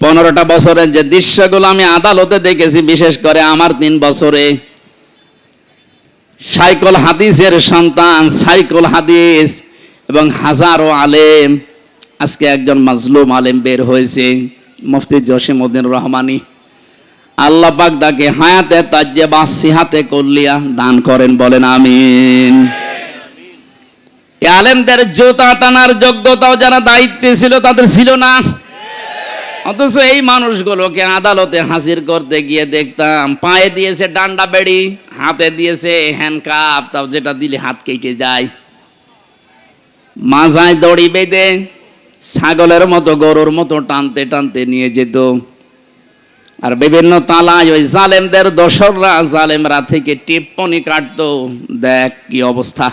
পনেরোটা বছরের যে দৃশ্যগুলো আমি আদালতে দেখেছি, বিশেষ করে আমার তিন বছরে, সাইকল হাদিসের সন্তান, সাইকল হাদিস এবং হাজারো আলেম, আজকে একজন মাজলুম আলেম বের হয়েছে, মুফতি জসিম উদ্দিন রহমানি। আল্লাহ পাক তাকে হায়াতে তাজ্জে বা সিহাতে করলিয়া দান করেন, বলেন আমিন। আলেমদের জোতা টানার যোগ্যতাও যারা দায়িত্বে ছিল, তাদের ছিল না। অথচ এই মানুষগুলোকে আদালতে হাজির করতে গিয়ে দেখতাম, পায়ে দিয়েছে ডান্ডা বেড়ি, হাতে দিয়েছে হ্যান্ডকাপ তাও যেটা দিলে হাত কেটে যায়। মাঝায় দড়ি বেঁধে ছাগলের মতো, গরুর মতো টানতে টানতে নিয়ে যেত। আর বিভিন্ন তালায় ওই জালেমদের দোসররা জালেমরা থেকে টিপ্পনি কাটতো, দেখ কি অবস্থা।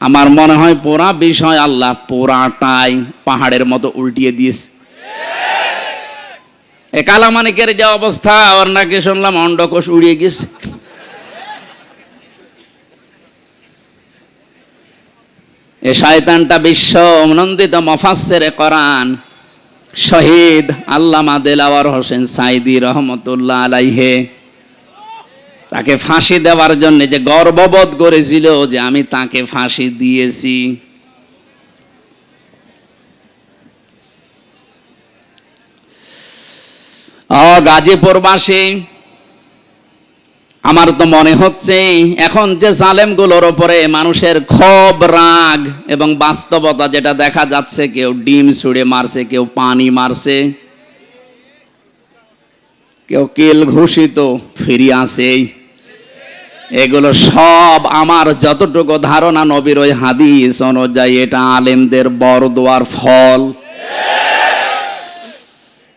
আমার মনে হয় পুরা বিষয় আল্লাহ পুরাটাই পাহাড়ের মতো উল্টিয়ে দিয়েছে। এ কালামানিকের যে অবস্থা, ওর নাকি শুনলাম অন্ডকোষ উড়িয়ে গেছে। এ শয়তানটা বিশ্ব নন্দিত মফাসের করান শহীদ আল্লামা দেলাওয়ার হোসেন সাইদি রহমতুল্লাহ আলাইহে। তাকে ফাঁসি দেওয়ার জন্য যে গর্ববোধ করেছিল যে আমি তাকে ফাঁসি দিয়েছি। ও গাজীপুরবাসী আমার তো মনে হচ্ছে এখন যে জালেমগুলোর ওপরে মানুষের ক্ষোভ, রাগ এবং বাস্তবতা যেটা দেখা যাচ্ছে, কেউ ডিম ছুঁড়ে মারছে, কেউ পানি মারছে, কেউ কেল ঘোষিত, ফিরি আসেই এগুলো সব আমার যতটুকু ধারণা নবীর ওই হাদিস অনুযায়ী এটা আলেমদের বরদোয়ার ফল।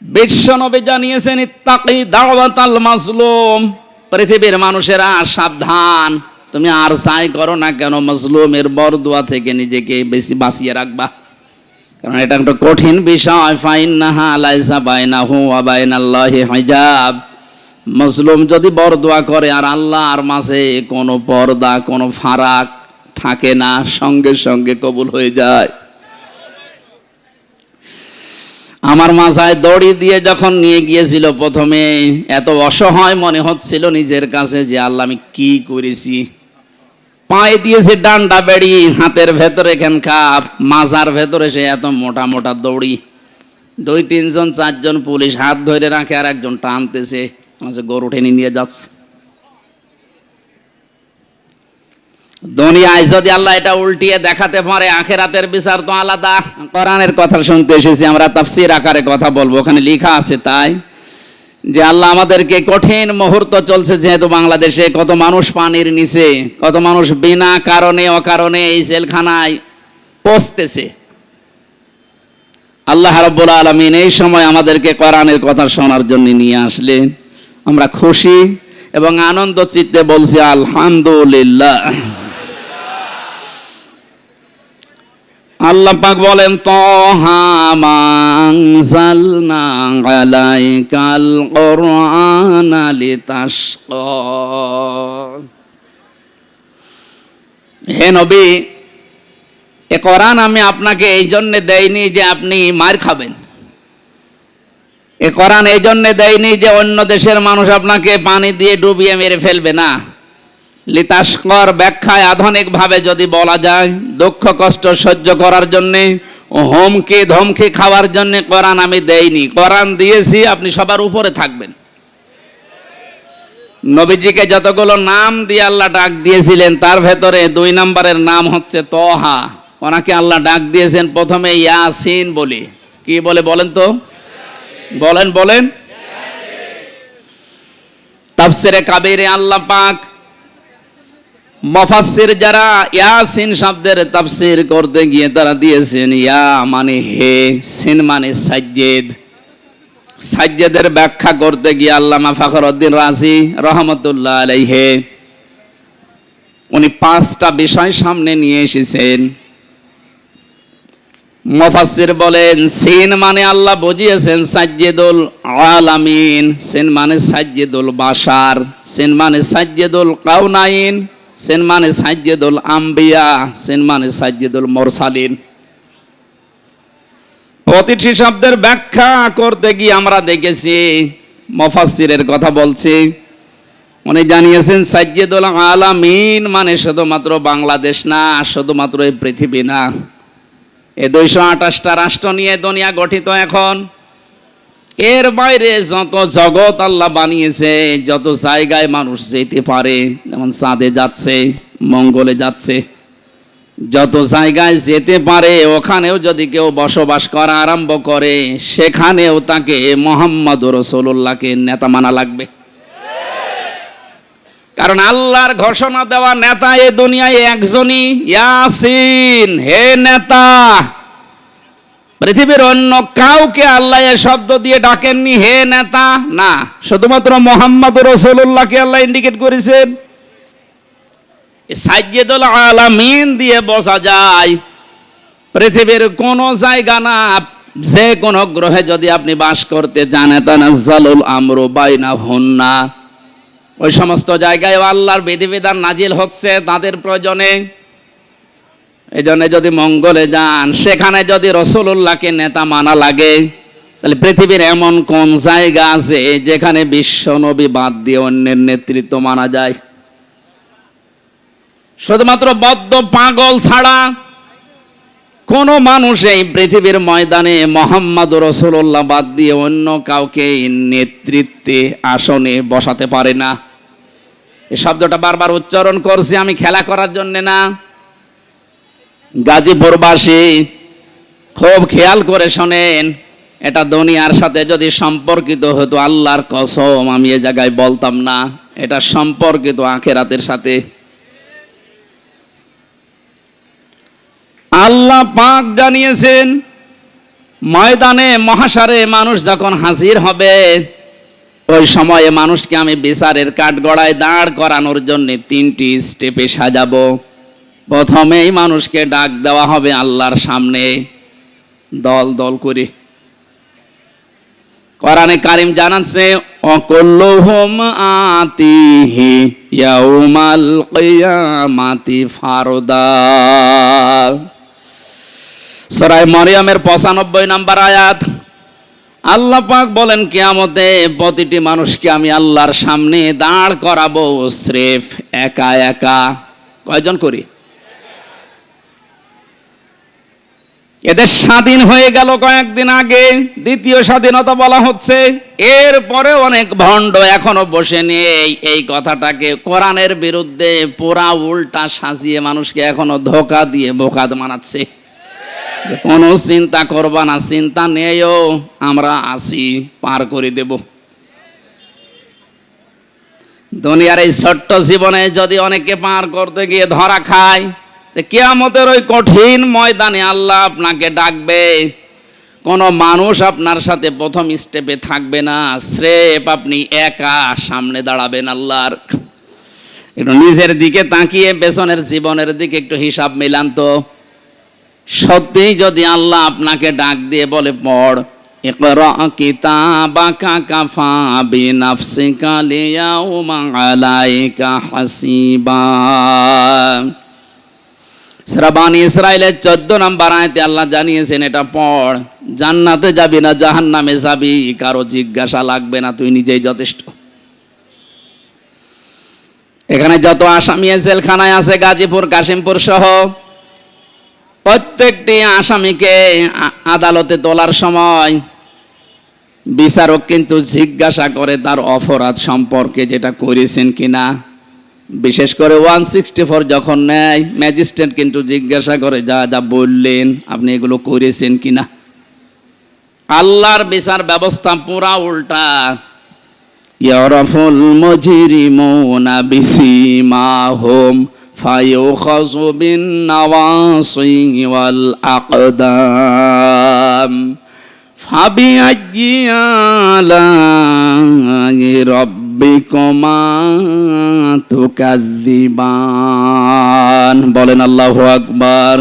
বিশ্বনবী জানিয়েছেন, ইত্তাকি দাওয়াতাল মাজলুম। পৃথিবীর মানুষেরা সাবধান। তুমি আর চাই করো না কেন, মজলুমের বরদোয়া থেকে নিজেকে বেশি বাঁচিয়ে রাখবা। কারণ এটা একটা কঠিন বিষয়। ফাইন্নাহা লাইসা বাইনাহু ওয়া বাইনাল্লাহি হিজাব। মজলুম যদি বরদোয়া করে, আর আল্লাহ আর মাঝে কোনো পর্দা, কোনো ফারাক থাকে না, সঙ্গে সঙ্গে কবুল হয়ে যায়। আমার মাথায় দড়ি দিয়ে যখন নিয়ে গিয়েছিল প্রথমে, এত অসহায় মনে হচ্ছিল নিজের কাছে যে আল্লাহ আমি কি করেছি। পায়ে দিয়েছে ডান্ডা বেড়ি হাতের ভেতরে কাপ মাজার ভেতরে সে এত মোটা মোটা দড়ি। দুই তিনজন, চারজন পুলিশ হাত ধরে রাখে আর একজন টানতেছে। গরু টেনে নিয়ে যাচ্ছে। দুনিয়ায় যদি আল্লাহ এটা উল্টিয়ে দেখাতে পারে, আখেরাতের বিচার তো আলাদা। কোরআনের কথা শুনতে এসেছি, আমরা তাফসির আকারে কথা বলব। ওখানে লেখা আছে তাই যে, আল্লাহ আমাদেরকে কঠিন মুহূর্ত চলছে যেহেতু বাংলাদেশে, কত মানুষ পানির নিচে, কত মানুষ বিনা কারণে, অকারণে এই জেলখানায় পচতেছে আল্লাহ রাব্বুল আলমিন এই সময় আমাদেরকে কোরআনের কথা শোনার জন্য নিয়ে আসলেন। আমরা খুশি এবং আনন্দ চিত্তে বলছি, আলহামদুলিল্লাহ। আল্লাহ পাক বলেন তহামাংজালনা হে নবী, এ কোরআন আমি আপনাকে এই জন্যে দেইনি যে আপনি মার খাবেন। এ কোরআন এই জন্যে দেয়নি যে অন্য দেশের মানুষ আপনাকে পানি দিয়ে ডুবিয়ে মেরে ফেলবে না। লিতাস্কর ব্যাখ্যায় আধুনিকভাবে যদি বলা যায়, দুঃখ কষ্ট সহ্য করার জন্যে, হোমকে ধমকে খাওয়ার জন্যে কোরআন আমি দেইনি। কোরআন দিয়েছি, আপনি সবার উপরে থাকবেন। নবীজিকে যতগুলো নাম দিয়ে আল্লাহ ডাক দিয়েছিলেন, তার ভেতরে দুই নম্বরের নাম হচ্ছে তহা। ওনাকে আল্লাহ ডাক দিয়েছেন প্রথমে ইয়াসিন বলে। কি বলে বলেন তো? বলেন বলেন। তাফসিরে কাবিরে আল্লাহ পাক মফাসির যারা ইয়াসিন শব্দের তাফসির করতে গিয়ে তারা দিয়েছেন, ইয়া মানে হে সিন মানে সাজ্জেদ। সাজ্জেদের ব্যাখ্যা করতে গিয়ে আল্লামা ফখরউদ্দিন রাজি রহমতুল্লাহ আলাইহে। উনি পাঁচটা বিষয় সামনে নিয়ে এসেছেন। মফাসির বলেন, সিন মানে আল্লাহ বুঝিয়েছেন সাজ্জেদুল আলামিন, সিন মানে সাজ্জেদুল বাসার সিন মানে সাজ্জেদুল কাউনাইন সেন মানে সাজ্জেদুল আম্বিয়া, সেন মানে সাজ্জেদুল মোরসালিন। অতিথি শব্দের ব্যাখ্যা করতে গিয়ে আমরা দেখেছি মফাসিরের কথা বলছি। উনি জানিয়েছেন, সাজ্জেদুল আলামিন মানে শুধুমাত্র বাংলাদেশ না, শুধুমাত্র এই পৃথিবী না। এ দুইশো আঠাশটা রাষ্ট্র নিয়ে দুনিয়া গঠিত এখন। এর বাইরে যত জগৎ আল্লাহ বানিয়েছে, যত জায়গায় মানুষ যেতে পারে, যেমন চাঁদে যাচ্ছে, মঙ্গলে যাচ্ছে, যত জায়গায় যেতে পারে, ওখানেও যদি কেউ বসবাস করা আরম্ভ করে, সেখানেও তাকে মোহাম্মদ রসুল্লাহকে নেতা মানা লাগবে। কারণ আল্লাহর ঘোষণা দেওয়া নেতা এ দুনিয়ায় একজনই, ইয়াসিন, হে নেতা। পৃথিবীর অন্য কাউকে আল্লাহ এ শব্দ দিয়ে ডাকেননি, হে নেতা। না, শুধুমাত্র মোহাম্মদ রসুল্লাহকে আল্লাহ ইন্ডিকেট করেছেন। সাজ্জেদুল আলামিন দিয়ে বোঝা যায়, পৃথিবীর কোন জায়গা না, যে কোন গ্রহে যদি আপনি বাস করতে জানে তানাজ্জালুল আমরু বাইনা হুন্না ওই সমস্ত জায়গায় আল্লাহর বিধিবিধান নাজিল হচ্ছে তাদের প্রয়োজনে। এই জন্য যদি মঙ্গলে যান, সেখানে যদি রসুল্লাহকে নেতা মানা লাগে, তাহলে পৃথিবীর এমন কোন জায়গা আছে যেখানে বিশ্ব নবী বাদ দিয়ে অন্যের নেতৃত্ব মানা যায়? শুধুমাত্র বদ্ধ পাগল ছাড়া কোন মানুষ এই পৃথিবীর ময়দানে মোহাম্মদ রসুল্লাহ বাদ দিয়ে অন্য কাউকে নেতৃত্বে আসনে বসাতে পারে না। এই শব্দটা বারবার উচ্চারণ করছি, আমি খেলা করার জন্যে না। গাজীপুরবাসী খুব খেয়াল করে শোনেন, এটা দুনিয়ার সাথে যদি সম্পর্কিত হতো, আল্লাহর কসম, আমি এ জায়গায় বলতাম না, এটা সম্পর্কিত আখেরাতের সাথে। আল্লাহ পাক জানিয়েছেন, ময়দানে মহাসারে মানুষ যখন হাজির হবে, ওই সময়ে মানুষকে আমি বিচারের কাঠগড়ায় দাঁড় করানোর জন্য তিনটি স্টেপে সাজাবো। প্রথমেই মানুষকে ডাক দেওয়া হবে আল্লাহর সামনে। দল দল করে। কোরআনে কারিম জানাচ্ছে, অকল্লুহুম আতিহি ইয়াউমাল কিয়ামাতি ফারদা। সরাই মরিয়মের পঁচানব্বই নাম্বার আয়াত, আল্লাহ পাক বলেন, কিয়ামতে প্রতিটি মানুষকে আমি আল্লাহর সামনে দাঁড় করাবো, স্রেফ একা একা। কয়জন করি? এদের স্বাধীন হয়ে গেল কয়েকদিন আগে। দ্বিতীয় স্বাধীনতা বলা হচ্ছে। এরপরে অনেক ভণ্ড এখনও বসে নেই। এই কথাটাকে কোরআনের বিরুদ্ধে পোড়া উল্টা সাজিয়ে মানুষকে এখনও ধোকা দিয়ে বোকাদ মানাচ্ছে। কোনো চিন্তা করবা না, চিন্তা নেও আমরা আসি পার করে দেব। দুনিয়ার এই ছোট্ট জীবনে যদি অনেকে পার করতে গিয়ে ধরা খায় কেয়ামতের ওই কঠিন ময়দানে আল্লাহ আপনাকে ডাকবে। কোনো মানুষ আপনার সাথে প্রথম স্টেপে থাকবে না। স্রেপ আপনি একা সামনে দাঁড়াবেন আল্লাহর। একটু নিজের দিকে তাকিয়ে পেছনের জীবনের দিকে একটু হিসাব মিলান তো। সত্যি যদি আল্লাহ আপনাকে ডাক দিয়ে বলে, পড় হাসিবা। শ্রাবানি ইসরায়েলের চোদ্দ নম্বর আয়তে আল্লাহ জানিয়েছেন, এটা পড়, জান্নাতে যাবি না জাহান নামে যাবি, কারও জিজ্ঞাসা লাগবে না, তুই নিজেই যথেষ্ট। এখানে যত আসামি জেলখানায় আছে, গাজীপুর, কাশিমপুর সহ, প্রত্যেকটি আসামিকে আদালতে তোলার সময় বিচারক কিন্তু জিজ্ঞাসা করে তার অপরাধ সম্পর্কে যেটা করেছেন কিনা। বিশেষ করে ওয়ান সিক্সটি ফোর যখন নেয় ম্যাজিস্ট্রেট কিন্তু জিজ্ঞাসা করে, যা যা বললেন, আপনি এগুলো করেছেন কিনা? আল্লাহর বিচার ব্যবস্থা পুরা উল্টা। ইয়ারফুল মুজরিমুনা বিসিমাহুম ফায়ুখাযু বিন নাওয়াসি ওয়াল আকদাম ফাবিআইয়ি আলাই রাব্বিকুমা বলেন আল্লাহু আকবার।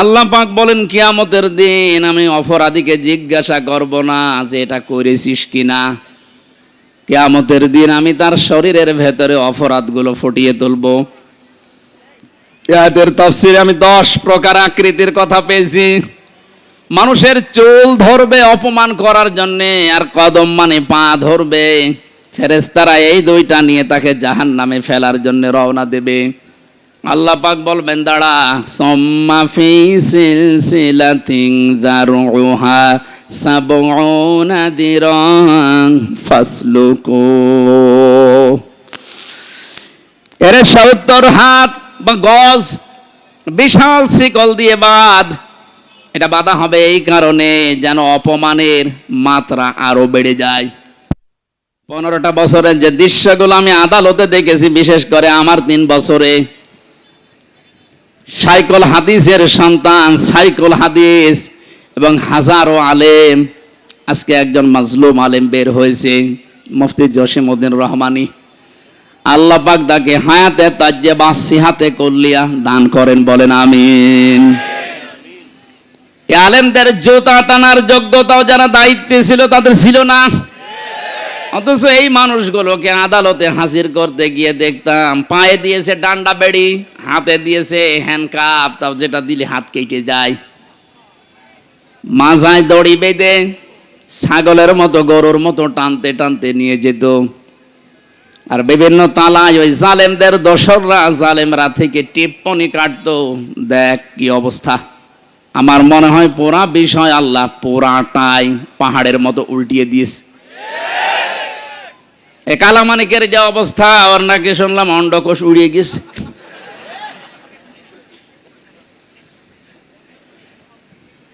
আল্লাহ পাক বলেন, কিয়ামতের দিন আমি অপরাধীকে জিজ্ঞাসা করব না যে এটা করেছিস কিনা। কিয়ামতের দিন আমি তার শরীরের ভেতরে অপরাধগুলো ফুটিয়ে তুলব। এদের তফসিরে আমি দশ প্রকার আকৃতির কথা পেয়েছি। মানুষের চুল ধরবে অপমান করার জন্যে, আর কদম মানে পা ধরবে। ফেরেস্তারা এই দুইটা নিয়ে তাকে জাহান নামে ফেলার জন্য রওনা দেবে। আল্লাহ পাক বলবেন, দাঁড়া, সম্মা ফি সিলসিলাতিন দারুহা সাবউনা দিরান ফাসলুকু। এর সত্তর হাত বা গজ, বিশাল শিকল দিয়ে বাঁধ এটা বাধা হবে এই কারণে যেন অপমানের মাত্রা আরও বেড়ে যায়। পনেরোটা বছরের যে দৃশ্যগুলো আমি আদালতে দেখেছি, বিশেষ করে আমার তিন বছরে, সাইকল হাদিসের সন্তান, সাইকল হাদিস এবং হাজারো আলেম, আজকে একজন মাজলুম আলেম বের হয়েছে, মুফতি জসিম উদ্দিন রহমানি। আল্লাহ পাক তাকে হায়াতে তাজ্জে বা সিহাতে করলিয়া দান করেন, বলেন আমিন। আলেমদের জোতা টানার যোগ্যতাও যারা দায়িত্বে ছিল, তাদের ছিল না। অথচ এই মানুষগুলোকে আদালতে হাজির করতে গিয়ে দেখতাম, পায়ে দিয়েছে ডান্ডা বেড়ি, হাতে দিয়েছে হ্যান্ডকাপ তাও যেটা দিলে হাত কেটে যায়। মাঝায় দড়ি বেঁধে ছাগলের মতো, গরুর মতো টানতে টানতে নিয়ে যেত। আর বিভিন্ন তালায় ওই জালেমদের দোসররা জালেমরা থেকে টিপ্পনি কাটতো। দেখ কি অবস্থা। আমার মনে হয় পুরা বিষয় আল্লাহ পুরাটাই পাহাড়ের মতো উল্টিয়ে দিয়েছে। এ কালামানিকের যে অবস্থা, ওর নাকি শুনলাম অন্ডকোষ উড়িয়ে গেছে।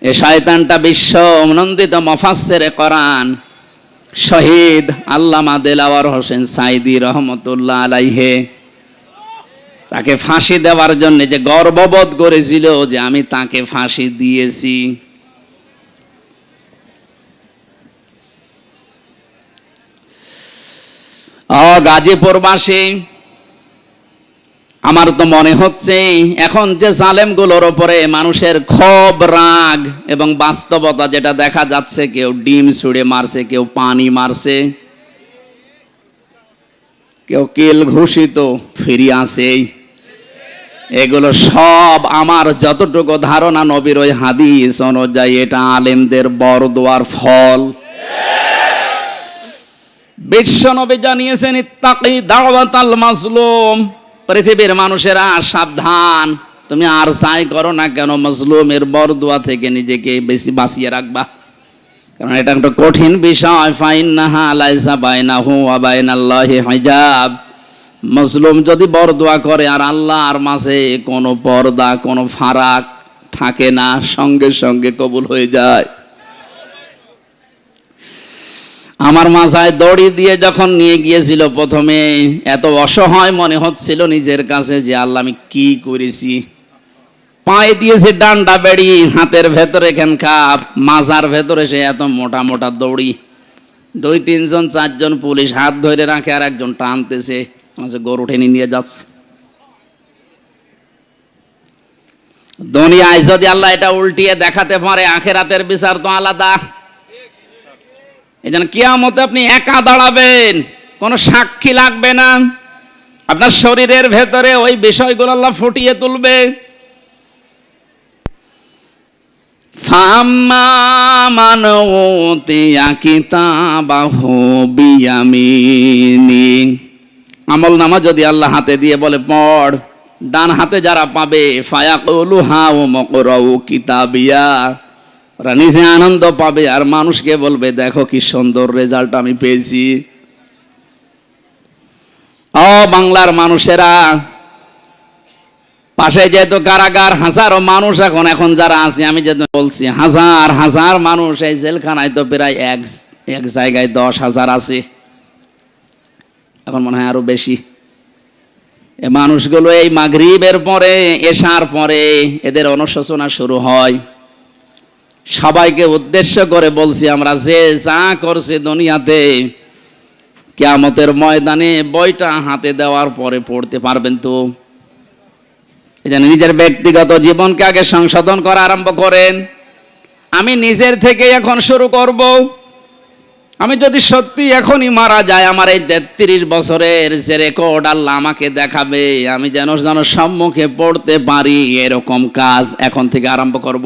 এ শয়তানটা বিশ্ব নন্দিত মফাসের করান শহীদ আল্লামা দেলাওয়ার হোসেন সাইদি রহমতুল্লাহ আলাইহে। তাকে ফাঁসি দেওয়ার জন্য যে গর্ববোধ করেছিল যে আমি তাকে ফাঁসি দিয়েছি। গাজীপুরবাসী আমার তো মনে হচ্ছে এখন যে জালেমগুলোর ওপরে মানুষের ক্ষোভ, রাগ এবং বাস্তবতা যেটা দেখা যাচ্ছে, কেউ ডিম ছুঁড়ে মারছে, কেউ পানি মারছে, কেউ কেল ঘোষিত ফিরি আসেই এগুলো সব আমার যতটুকু ধারণা নবীর ওই হাদিস অনুযায়ী, এটা আলেমদের বরদোয়ার ফল। বিশ্ব নবী জানিয়েছেন, ইত্তাকি দাওয়াতাল মাজলুম। পৃথিবীর মানুষেরা সাবধান। তুমি আর চাই করো না কেন, মজলুমের বরদোয়া থেকে নিজেকে বেশি বাঁচিয়ে রাখবা। কারণ এটা একটা কঠিন বিষয়। ফাইন্নাহা লাইসা বাইনাহু ওয়া বাইনাল্লাহি হিজাব। মজলুম যদি বরদোয়া করে, আর আল্লাহ আর মাঝে কোনো পর্দা, কোনো ফারাক থাকে না, সঙ্গে সঙ্গে কবুল হয়ে যায়। আমার মাথায় দড়ি দিয়ে যখন নিয়ে গিয়েছিল প্রথমে, এত অসহায় মনে হচ্ছিল নিজের কাছে যে, আল্লাহ আমি কি করেছি? পায়ে দিয়েছে ডান্ডা বেড়ি, হাতের ভেতরে খাপ মাজার ভেতরে সে এত মোটা মোটা দড়ি। দুই, তিনজন, চারজন পুলিশ হাত ধরে রাখে, আর একজন টানতেছে। মাঝে গরু টেনে নিয়ে যাচ্ছে। দুনিয়ায় যদি আল্লাহ এটা উল্টিয়ে দেখাতে পারে, আখেরাতের বিচার তো আলাদা। এই জন্য কিয়ামতে আপনি একা দাঁড়াবেন, কোনো সাক্ষী লাগবে না। আপনার শরীরের ভেতরে ওই বিষয়গুলো আল্লাহ ফুটিয়ে তুলবে। ফাম্মা আমল নামা যদি আল্লাহ হাতে দিয়ে বলে, পড়, ডান হাতে যারা পাবে ফায়াকুলু হা ও মকরাউ কিতাবিয়া। ওরা নিজে আনন্দ পাবে, আর মানুষকে বলবে, দেখো কি সুন্দর রেজাল্ট আমি পেয়েছি। ও বাংলার মানুষেরা, পাশে যেহেতু কারাগার, হাজারো মানুষ এখন এখন যারা আছে, আমি যেহেতু বলছি, হাজার হাজার মানুষ এই জেলখানায় তো প্রায় এক এক জায়গায় দশ হাজার আছে। এখন মনে হয় আরও বেশি। মানুষগুলো এই মাগরিবের পরে, এশার পরে এদের অনুশোচনা শুরু হয়। সবাইকে উদ্দেশ্য করে বলছি আমরা, যে যা করছে দুনিয়াতে, কেয়ামতের ময়দানে বইটা হাতে দেওয়ার পরে পড়তে পারবেন তো। নিজের ব্যক্তিগত জীবনকে আগে সংশোধন করা আরম্ভ করেন। আমি নিজের থেকে এখন শুরু করব। আমি যদি সত্যি এখনই মারা যায় আমার এই তেত্রিশ বছরের যে রেকর্ড আল্লাহ আমাকে দেখাবে, আমি যেন যেন সম্মুখে পড়তে পারি, এরকম কাজ এখন থেকে আরম্ভ করব।